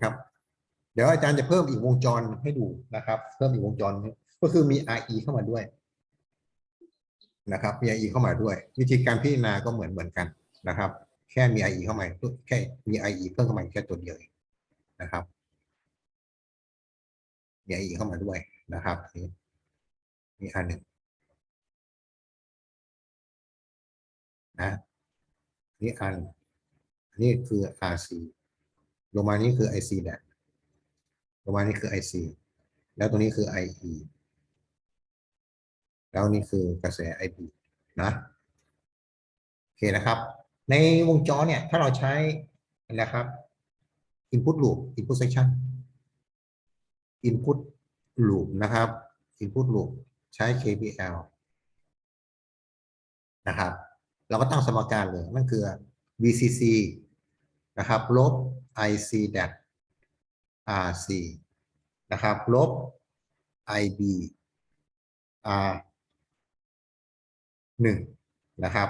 ครับ เดี๋ยวอาจารย์จะเพิ่มอีกวงจรให้ดูนะครับ เพิ่มอีกวงจรก็คือมี RE เข้ามาด้วยนะครับมี RE เข้ามาด้วย วิธีการพิจารณาก็เหมือนเหมือนกันนะครับ แค่มี IE เข้ามาแค่มี IE เพิ่มเข้ามาแค่ตัวเดียวนะครับมี IE เข้ามาด้วยนะครับนี่มีอันหนึ่งนะนี่อันนี่คือ RC ลงมานี่คือ IC แดดลงมานี่คือ IC แล้วตรงนี้คือ IE แล้วนี่คือกระแส IB นะโอเคนะครับ ในวงจรเนี่ย ถ้าเราใช้นะครับ input loop input section input loop นะครับ input loop ใช้ KVL นะครับ เราก็ตั้งสมการเลยนั่นคือ VCC นะครับ ลบ IC dat RC นะครับ ลบ IB R หนึ่งนะครับ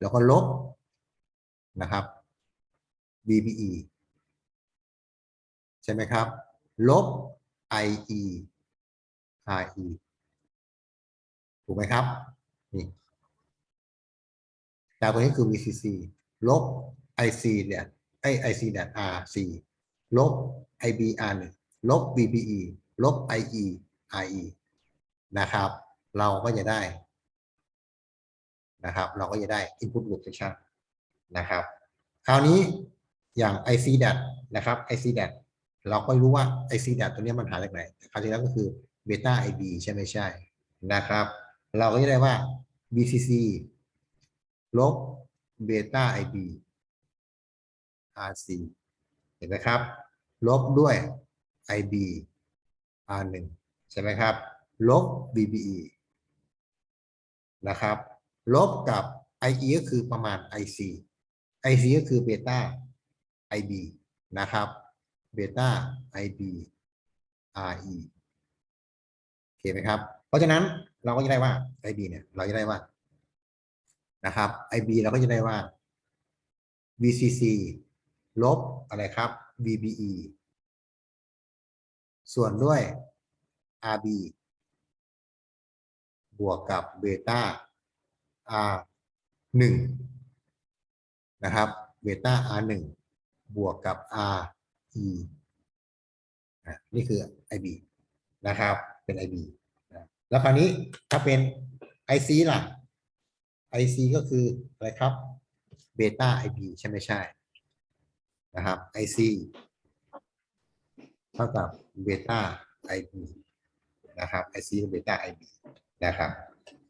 แล้วก็ลบนะครับ BBE ใช่ไหมครับ ลบ IE RE ถูกไหมครับ นี่จากตัวนี้คือ VCC ลบ IC เนี่ย ไอ IC เนี่ย RC ลบ IB R หนึ่งลบ BBE ลบ IE RE นะครับ เราก็จะได้นะครับ เราก็จะได้ input loop section นะครับ คราวนี้อย่าง IC dat นะครับ IC dat เราก็รู้ว่า IC dat ตัวนี้มันหาจากไหน คราวที่แล้วก็คือ beta IB ใช่ไหมใช่นะครับ เราก็จะได้ว่า BCC ลบ beta IB RC เห็นไหมครับ ลบด้วย IB R1 ใช่ไหมครับ ลบ BBE นะครับ ลบกับ IE ก็คือประมาณ IC IC ก็คือเบต้า IB นะครับเบต้า IB RE โอเคไหมครับ เพราะฉะนั้นเราก็จะได้ว่า IB เนี่ย เราจะได้ว่านะครับ IB เราก็จะได้ว่า VCC ลบอะไรครับ VBE ส่วนด้วย RB บวกกับเบต้า R หนึ่งนะครับเบต้า R หนึ่งบวกกับ R E นี่คือ IB นะครับ เป็น IB แล้วคราวนี้ถ้าเป็น IC ล่ะ IC ก็คืออะไรครับเบต้า IB ใช่ไหมใช่ นะครับ IC เท่ากับเบต้า IB นะครับ IC กับเบต้า IB นะครับ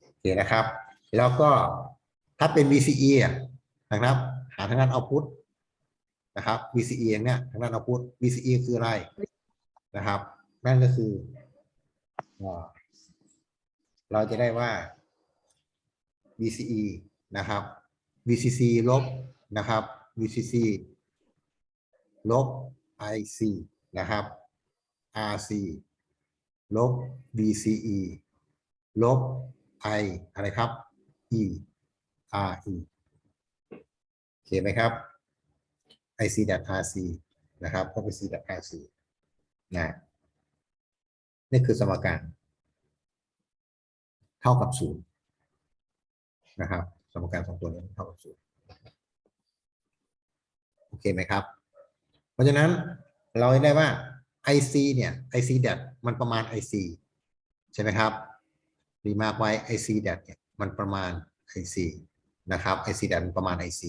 โอเคนะครับ แล้วก็ถ้าเป็น VCE นะครับ หาทางด้านเอาพุทนะครับ VCE เนี่ยทางด้านเอาพุท VCE คืออะไรนะครับ นั่นก็คือ เราจะได้ว่า VCE นะครับ VCC ลบนะครับ VCC ลบ IC นะครับ RC ลบ VCE ลบ I อะไรครับ E RE โอเคไหมครับ IC dat RC นะครับก็เป็น C dat RC นะนี่คือสมการ เท่ากับศูนย์นะครับ สมการสองตัวนี้เท่ากับศูนย์โอเคไหมครับ ราะฉะนั้นเราได้ว่า IC เนี่ย IC dat มันประมาณ IC ใช่ไหมครับรีมาร์กไว้ IC dat เนี่ยมันประมาณ IC นะครับ IC dat มันประมาณ IC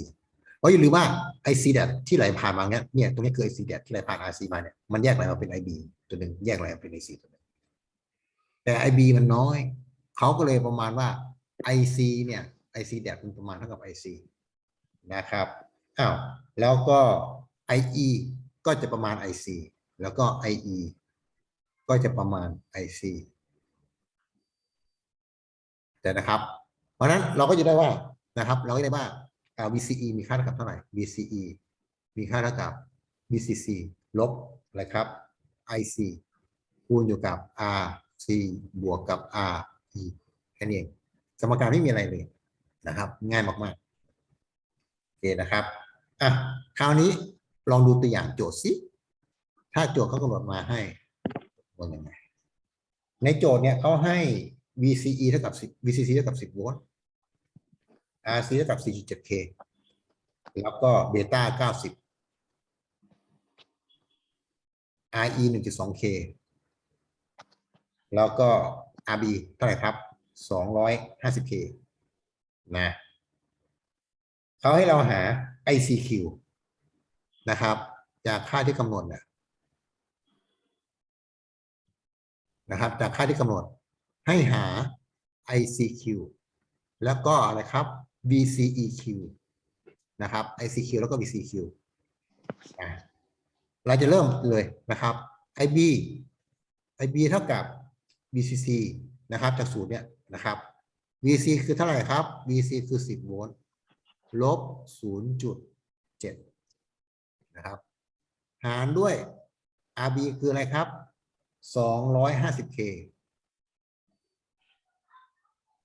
เพราะอย่าลืมว่า IC dat ที่ไหลผ่านมาเนี่ยเนี่ยตรงนี้คือ IC dat ที่ไหลผ่าน RC มาเนี่ยมันแยกไหลมาเป็น IB ตัวหนึ่งแยกไหลมาเป็น IC ตัวหนึ่งแต่ IB มันน้อย เขาก็เลยประมาณว่า IC เนี่ย IC dat มันประมาณเท่ากับ IC นะครับอ้าวแล้วก็ IE ก็จะประมาณ IC แล้วก็ IE ก็จะประมาณ IC แต่นะครับ เพราะนั้นเราก็จะได้ว่านะครับ เราก็ได้ว่าอ่า VCE มีค่าเท่ากับเท่าไหร่ VCE มีค่าเท่ากับ VCC ลบอะไรครับ IC คูณอยู่กับ RC บวกกับ RE แค่นี้เองสมการไม่มีอะไรเลยนะครับ ง่ายมากๆโอเคนะครับอะคราวนี้ ลองดูตัวอย่างโจทย์สิ ถ้าโจทย์เขากำหนดมาให้ว่ายังไง ในโจทย์เนี่ยเขาให้ VCE เท่ากับ10 VCC เท่ากับ 10 โวลต์ RC เท่ากับ 4.7K แล้วก็เบต้า 90 RE 1.2K แล้วก็ RB เท่าไหร่ครับ 250K นะเขาให้เราหา ICQ นะครับ จากค่าที่กำหนดเนี่ยนะครับ จากค่าที่กำหนดให้หา ICQ แล้วก็อะไรครับ BCEQ นะครับ ICQ แล้วก็ BCQ เราจะเริ่มเลยนะครับ IB IB เท่ากับ BCC นะครับ จากสูตรเนี่ยนะครับ VC คือเท่าไหร่ครับ VC คือ 10 โวลต์ลบ 0.7 นะครับ หารด้วย RB คืออะไรครับ 250K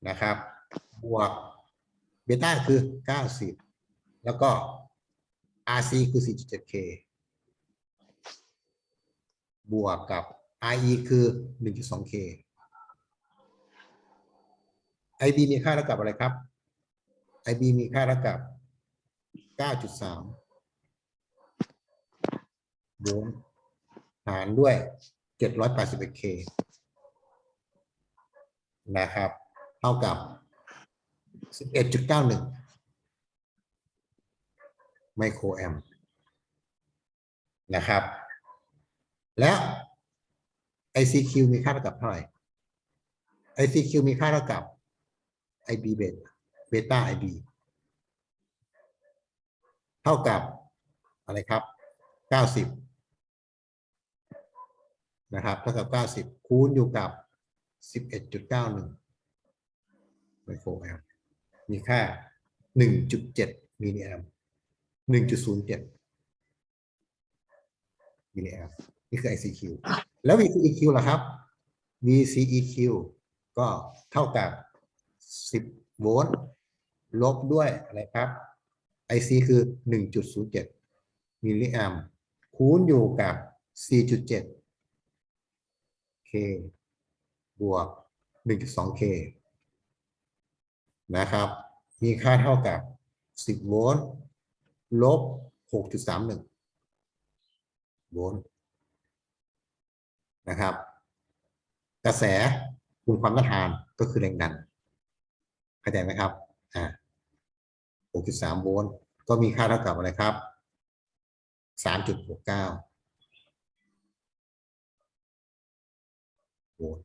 นะครับ บวกเบต้าคือ 90 แล้วก็ RC คือ 4.7K บวกกับ RE คือ 1.2K IB มีค่าเท่ากับอะไรครับ IB มีค่าเท่ากับ 9.3 โวลต์หารด้วย 781K นะครับ เท่ากับ11.91ไมโครแอมนะครับ แล้ว ICQ มีค่าเท่ากับเท่าไหร่ ICQ มีค่าเท่ากับ IB เบตเบต้า IB เท่ากับ อะไรครับ 90 นะครับเท่ากับ 90 คูณอยู่กับ 11.91ไมโครแอมมีค่า 1.7 มิลลิแอม1.07 มิลลิแอมนี่คือ ICQ แล้ว VCEQ ล่ะครับ VCEQ ก็เท่ากับ 10 โวลต์ลบด้วยอะไรครับ IC คือ 1.07 มิลลิแอมคูณอยู่กับ 4.7 K บวก 1.2K นะครับ มีค่าเท่ากับ 10 โวลต์ ลบ 6.31 โวลต์ นะครับ กระแสคูณความต้านทานก็คือแรงดัน เข้าใจไหมครับ อ่า 6.3 โวลต์ ก็มีค่าเท่ากับอะไรครับ 3.69 โวต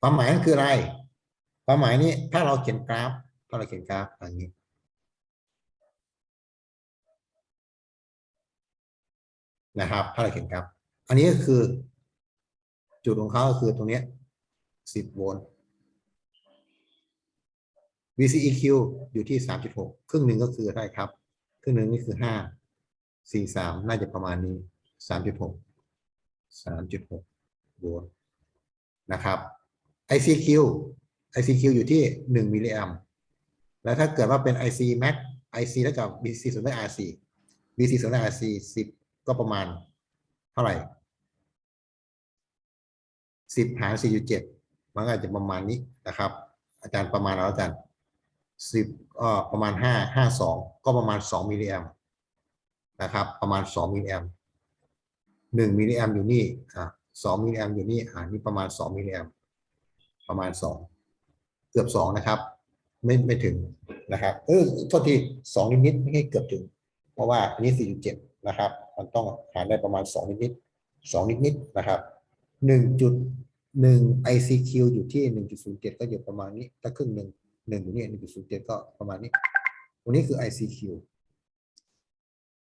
ความหมายนั่นคืออะไร ความหมายนี้ถ้าเราเขียนกราฟ ถ้าเราเขียนกราฟอย่างนี้ นะครับ ถ้าเราเขียนกราฟ อันนี้ก็คือ จุดของเขาก็คือตรงนี้10โวลต์ VCEQ อยู่ที่3.6ครึ่งหนึ่งก็คืออะไรครับ ครึ่งหนึ่งนี่คือ5 4 3น่าจะประมาณนี้ 3.6 3.6โวลต์นะครับ ICQ ICQ อยู่ที่1มิลลิแอมแล้วถ้าเกิดว่าเป็น IC Max IC เท่ากับ BC ส่วนด้วย RC BC ส่วนด้วย RC 10ก็ประมาณเท่าไหร่10หาร4.7มันอาจจะประมาณนี้นะครับ อาจารย์ประมาณแล้วอาจารย์10ก็ประมาณ5 52ก็ประมาณ2มิลลิแอมนะครับ ประมาณ2มิลลิแอม ป์1มิลลิแอมอยู่นี่อะ2มิลลิแอมอยู่นี่อ่านี่ประมาณ2มิลลิแอมประมาณ2เกือบ2นะครับ ไม่ไม่ถึงนะครับเออโทษที2นิดนิดไม่ใช่เกือบถึง เพราะว่าอันนี้4.7นะครับ มันต้องหารได้ประมาณ2นิดนิดๆ2นิดนิดนะครับ1.1 ICQ อยู่ที่1.07ก็อยู่ประมาณนี้ ถ้าครึ่งหนึ่งหนึ่งอยู่นี่1.07ก็ประมาณนี้ตรงนี้คือ ICQ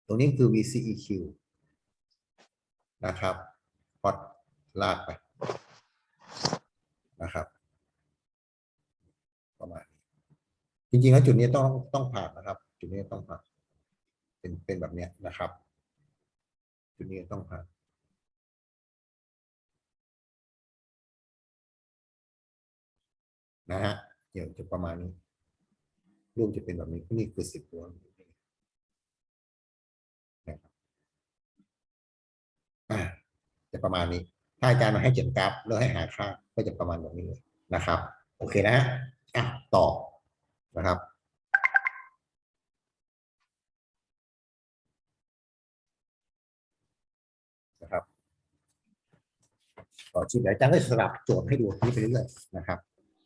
ตรงนี้คือ VCEQ นะครับพอดลากไปนะครับ ประมาณนี้จริงๆแล้วจุดนี้ต้องต้องผ่านนะครับ จุดนี้ต้องผ่านเป็นเป็นแบบเนี้ยนะครับ จุดนี้ต้องผ่านนะฮะเดี๋ยวจะประมาณนี้รูปจะเป็นแบบนี้นี่คือสิบโวลต์นะครับ จะประมาณนี้ ถ้าอาจารย์มาให้เขียนกราฟแล้วให้หาค่าก็จะประมาณแบบนี้เลยนะครับ โอเคนะฮะอะต่อนะครับนะครับต่อชีพเดี๋ยวอาจารย์ก็สลับโจทย์ให้ดูนี้ไปเรื่อยๆนะครับ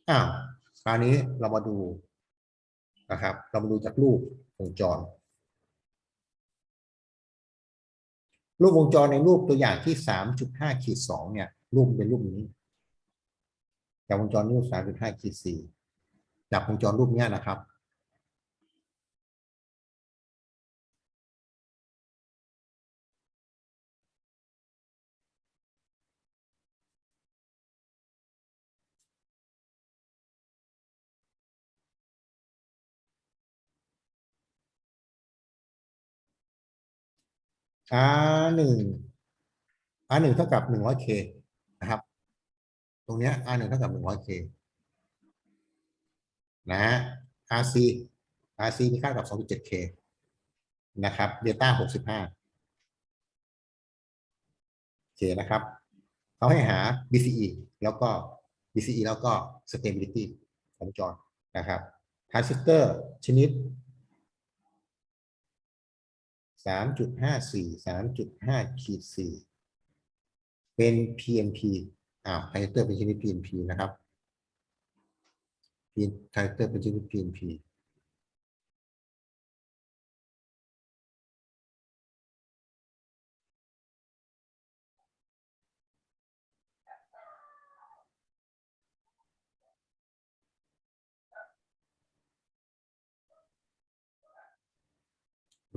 อ้าวคราวนี้เรามาดูนะครับ เรามาดูจากรูปวงจร รูปวงจรในรูปตัวอย่างที่สามจุดห้าขีดสองเนี่ย รูปเป็นรูปนี้จากวงจรรูปสามจุดห้าขีดสี่จากวงจรรูปเนี้ยนะครับ R หนึ่ง R หนึ่งเท่ากับหนึ่งร้อย K นะครับ ตรงเนี้ย R หนึ่งเท่ากับหนึ่งร้อย K นะฮะ RC RC มีค่ากับสองจุดเจ็ด K นะครับ Delta หกสิบห้า K นะครับเขาให้หา BCE แล้วก็ BCE แล้วก็ stability ของจรนะครับ transistor ชนิด สามจุดห้าสี่สามจุดห้าขีดสี่เป็น PNP อ่าไทเตอร์เป็นชนิด PNP นะครับไทเตอร์เป็นชนิด PNP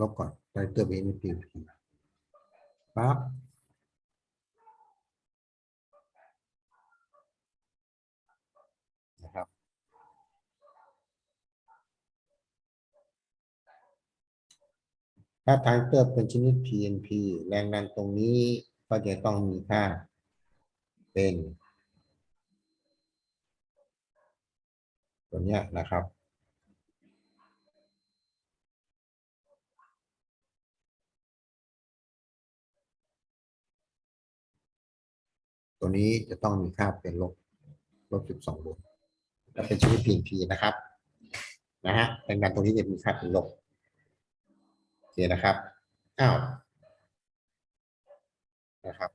ลบก่อนไทเตอร์เป็นชนิด PNP ปั๊บนะครับ ถ้าไทเตอร์เป็นชนิด PNP แรงดันตรงนี้ก็จะต้องมีค่าเป็น ตัวเนี้ยนะครับ ตัวนี้จะต้องมีค่าเป็นลบลบ12โวลต์และเป็นชนิด PNP นะครับ นะฮะแรงดันตรงนี้จะมีค่าเป็นลบโอเคนะครับอ้าวนะครับ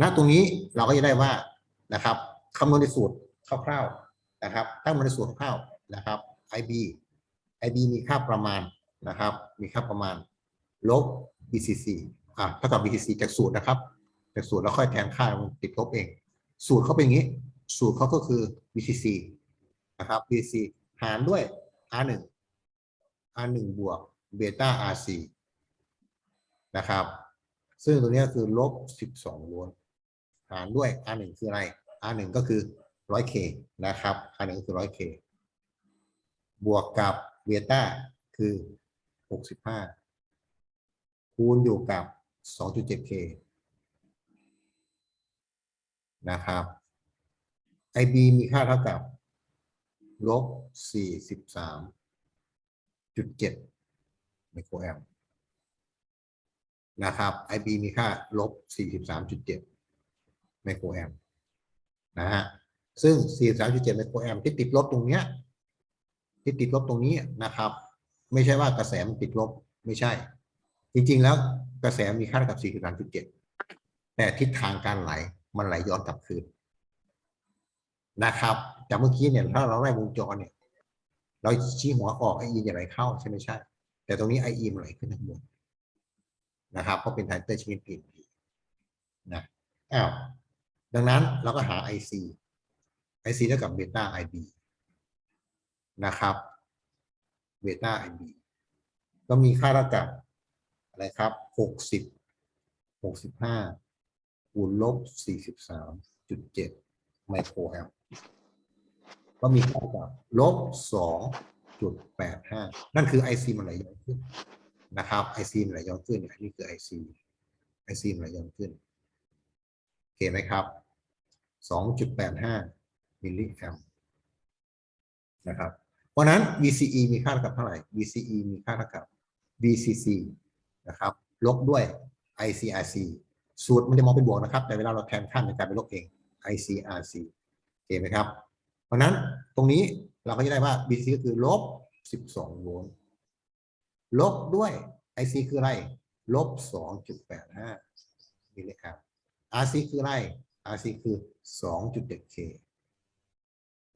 ณตรงนี้เราก็จะได้ว่านะครับคำนวณในสูตรคร่าวๆนะครับ ตั้งมาในสูตรคร่าวๆนะครับ IB IB มีค่าประมาณนะครับ มีค่าประมาณลบ BCC อะเท่ากับ BCC จากสูตรนะครับ จากสูตรแล้วค่อยแทนค่ามันติดลบเอง สูตรเขาเป็นอย่างนี้ สูตรเขาก็คือ BCC นะครับ BCC หารด้วย R1 R1 บวกเบต้า RC นะครับ ซึ่งตัวนี้คือลบ 12โวลต์หารด้วย R1 คืออะไร R1 ก็คือ 100K นะครับ R1 ก็คือ 100K บวกกับเบต้าคือ 65 คูณอยู่กับ 2.7K นะครับ IB มีค่าเท่ากับลบ 43.7 ไมโครแอมนะครับ IB มีค่าลบ 43.7 ไมโครแอมนะฮะ ซึ่ง 43.7 ไมโครแอมที่ติดลบตรงเนี้ย ที่ติดลบตรงนี้นะครับ ไม่ใช่ว่ากระแสมันติดลบ ไม่ใช่ จริง ๆ แล้ว กระแสมีค่าเท่ากับ43.7แต่ทิศทางการไหลมันไหลย้อนกลับคืนนะครับจากเมื่อกี้เนี่ยถ้าเราไล่วงจรเนี่ย เราชี้หัวออกไอ e จะไหลเข้าใช่ไหมใช่ แต่ตรงนี้ไอ e มันไหลขึ้นข้างบนนะครับเพราะเป็นไทเตอร์ชนิด PNP นะอ้าวดังนั้นเราก็หา IC IC เท่ากับเบต้า IB นะครับเบต้า IB ก็มีค่าเท่ากับ อะไรครับ60 65คูณลบ43.7ไมโครแอมก็มีค่ากับลบ2.85นั่นคือ IC มันไหลย้อนขึ้นนะครับ IC มันไหลย้อนขึ้นอันนี้คือ IC IC มันไหลย้อนขึ้นโอเคไหมครับ2.85มิลลิแอมนะครับ เพราะฉะนั้น VCE มีค่าเท่ากับเท่าไหร่ VCE มีค่าเท่ากับ VCC นะครับลบด้วย ICRC สูตรมันจะมองเป็นบวกนะครับ แต่เวลาเราแทนค่าในการเป็นลบเอง ICRC โอเคไหมครับ เพราะฉะนั้นตรงนี้เราก็จะได้ว่า BC ก็คือลบ 12 โวลต์ลบด้วย IC คืออะไรลบ 2.85มิลลิแอมป์ RC คืออะไร RC คือ 2.7K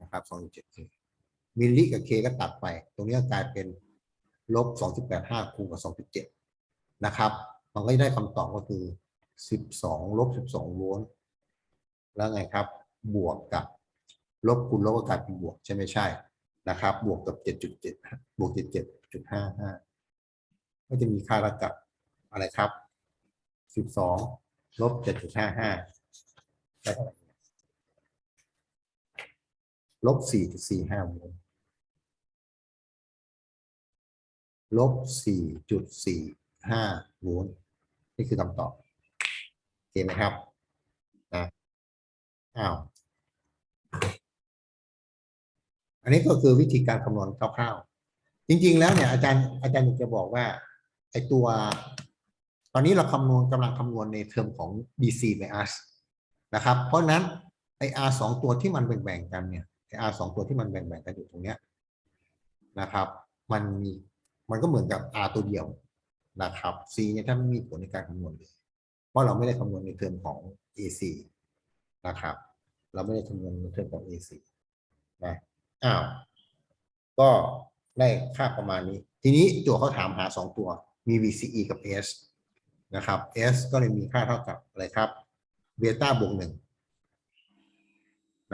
นะครับ 2.7K มิลลิกับ K ก็ตัดไป ตรงนี้ก็กลายเป็นลบ 2.85คูณกับ 2.7 นะครับ มันก็จะได้คำตอบก็คือ 12ลบ12โวลต์แล้วไงครับ บวกกับลบคูณลบก็กลายเป็นบวกใช่ไหมใช่นะครับ บวกกับ7.7บวก77.55ก็จะมีค่าระกับอะไรครับ 12ลบ7.55ได้เท่าไหร่เนี่ยลบ4.45โวลต์ลบ 4.45โวลต์นี่คือคำตอบโอเคไหมครับนะอ้าวอันนี้ก็คือวิธีการคำนวณคร่าวๆจริง ๆ แล้วเนี่ยอาจารย์อาจารย์อยากจะบอกว่าไอตัว ตอนนี้เราคำนวณกำลังคำนวณในเทอมของ DC bias นะครับ เพราะฉะนั้นไอ R สองตัวที่มันแบ่งๆกันเนี่ยไอ R สองตัวที่มันแบ่งๆกันอยู่ตรงเนี้ยนะครับ มันมีมันก็เหมือนกับ R ตัวเดียว นะครับ C เนี่ยถ้าไม่มีผลในการคำนวณเลยเพราะเราไม่ได้คำนวณในเทอมของ AC นะครับ เราไม่ได้คำนวณในเทอมของ AC นะอ้าวก็ได้ค่าประมาณนี้ ทีนี้ตัวเขาถามหา 2 ตัวมี VCE กับ S นะครับ S ก็เลยมีค่าเท่ากับอะไรครับเบต้าบวกหนึ่ง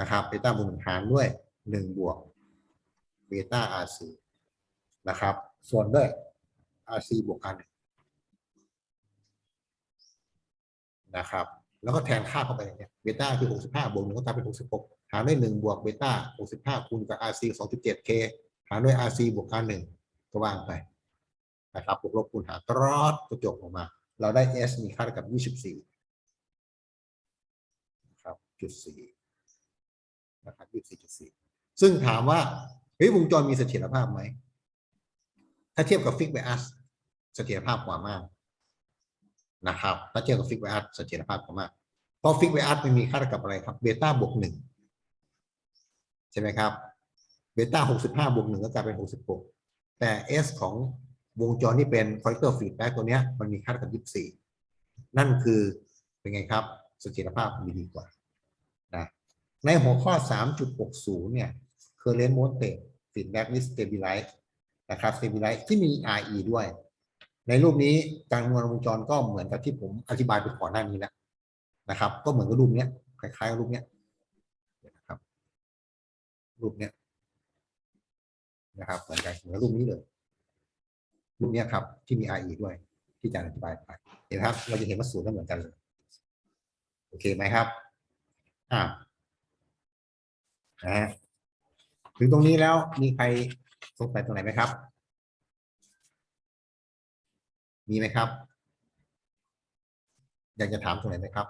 นะครับเบต้าบวกหนึ่งหารด้วยหนึ่งบวกเบต้า RC นะครับ ส่วนด้วย RC บวกกัน นะครับ แล้วก็แทนค่าเข้าไปอย่างเงี้ยเบต้าคือ 65 บวกหนึ่งก็กลายเป็น 66 หารด้วยหนึ่งบวกเบต้า65คูณกับ RC 2.7K หารด้วย RC บวก R หนึ่งก็ว่างไปนะครับบวกลบคูณหารตรอดก็จบออกมา เราได้ S มีค่าเท่ากับ 24นะครับจุดสี่นะครับ24จุดสี่ซึ่งถามว่าเฮ้ยวงจรมีเสถียรภาพไหม ถ้าเทียบกับฟิกไบอัสเสถียรภาพกว่ามาก นะครับถ้าเทียบกับฟิกไบอัสเสถียรภาพกว่ามากเพราะฟิกไบอัสมันมีค่าเท่ากับอะไรครับเบต้าบวกหนึ่งใช่ไหมครับเบต้าหกสิบห้าบวกหนึ่งก็กลายเป็นหกสิบหกแต่ S ของวงจรที่เป็นคอลเลกเตอร์ฟีดแบ็กตัวเนี้ยมันมีค่าเท่ากับยี่สิบสี่นั่นคือเป็นไงครับเสถียรภาพมีดีกว่านะในหัวข้อ 3.60 เนี่ย current voltage feedback with stabilize นะครับ stabilize ที่มี RE ด้วย ในรูปนี้การคำนวณวงจรก็เหมือนกับที่ผมอธิบายไปก่อนหน้านี้แล้วนะครับ ก็เหมือนกับรูปเนี้ยคล้ายๆกับรูปเนี้ยนะครับ รูปเนี้ยนะครับ เหมือนกันเหมือนรูปนี้เลยรูปเนี้ยครับ ที่มี RE ด้วย ที่อาจารย์อธิบายไปเห็นครับ เราจะเห็นว่าสูตรก็เหมือนกันเลยโอเคไหมครับ อ่านะถึงตรงนี้แล้วมีใครสงสัยตรงไหนไหมครับ มีไหมครับ อยากจะถามตรงไหนไหมครับ